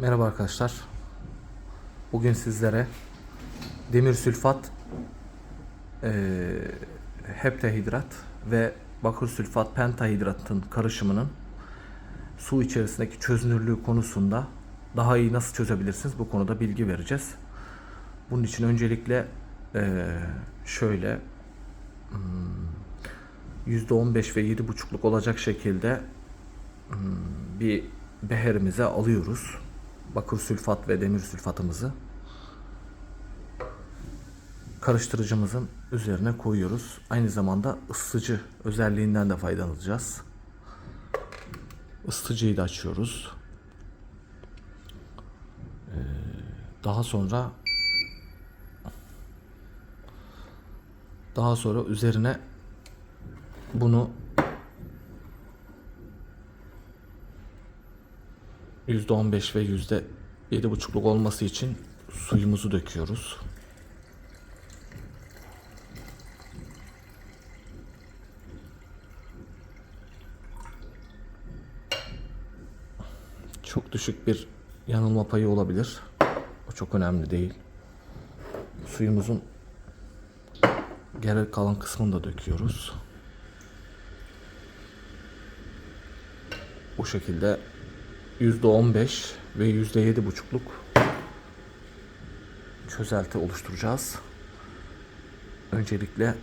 Merhaba arkadaşlar. Bugün sizlere demir sülfat, eee heptahidrat ve bakır sülfat pentahidratın karışımının su içerisindeki çözünürlüğü konusunda daha iyi nasıl çözebilirsiniz bu konuda bilgi vereceğiz. Bunun için öncelikle eee, şöyle hmm, %15 ve 7,5'luk olacak şekilde bir beherimize alıyoruz. Bakır sülfat ve demir sülfatımızı karıştırıcımızın üzerine koyuyoruz. Aynı zamanda ısıtıcı özelliğinden de faydalanacağız. Isıtıcıyı da açıyoruz. Ee, Daha sonra daha sonra üzerine bunu %15 ve %7,5'luk olması için suyumuzu döküyoruz. Çok düşük bir yanılma payı olabilir. O çok önemli değil. Suyumuzun geri kalan kısmını da döküyoruz. Bu şekilde %15 ve %7,5'luk çözelti oluşturacağız. Öncelikle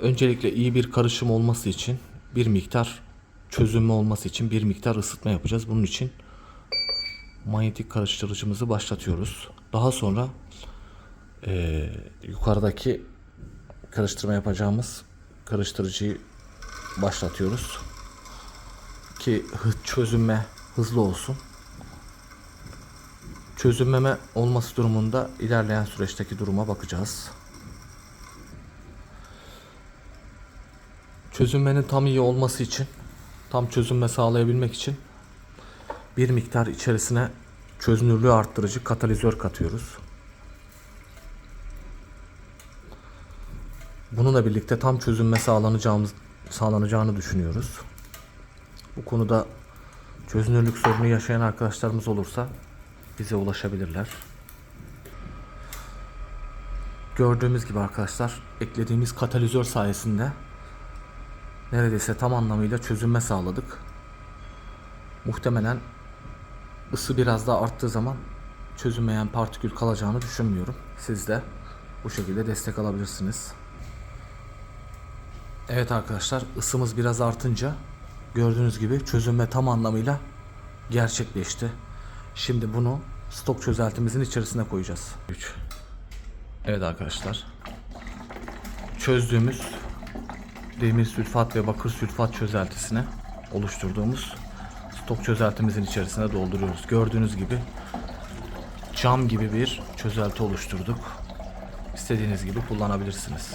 öncelikle iyi bir karışım olması için bir miktar çözünme olması için bir miktar ısıtma yapacağız. Bunun için manyetik karıştırıcımızı başlatıyoruz. Daha sonra eee, yukarıdaki karıştırma yapacağımız karıştırıcıyı başlatıyoruz ki çözünme hızlı olsun. Çözünmeme olması durumunda ilerleyen süreçteki duruma bakacağız. Çözünmenin tam iyi olması için, tam çözünme sağlayabilmek için bir miktar içerisine çözünürlüğü arttırıcı katalizör katıyoruz. Bununla birlikte tam çözünme sağlanacağımız sağlanacağını düşünüyoruz. Bu konuda çözünürlük sorunu yaşayan arkadaşlarımız olursa bize ulaşabilirler. Gördüğümüz gibi arkadaşlar eklediğimiz katalizör sayesinde neredeyse tam anlamıyla çözünme sağladık. Muhtemelen ısı biraz daha arttığı zaman çözünmeyen partikül kalacağını düşünmüyorum. Siz de bu şekilde destek alabilirsiniz. Evet arkadaşlar ısımız biraz artınca gördüğünüz gibi çözünme tam anlamıyla gerçekleşti. Şimdi bunu stok çözeltimizin içerisine koyacağız. 3. Evet arkadaşlar. Çözdüğümüz demir sülfat ve bakır sülfat çözeltisine oluşturduğumuz stok çözeltimizin içerisine dolduruyoruz. Gördüğünüz gibi cam gibi bir çözelti oluşturduk. İstediğiniz gibi kullanabilirsiniz.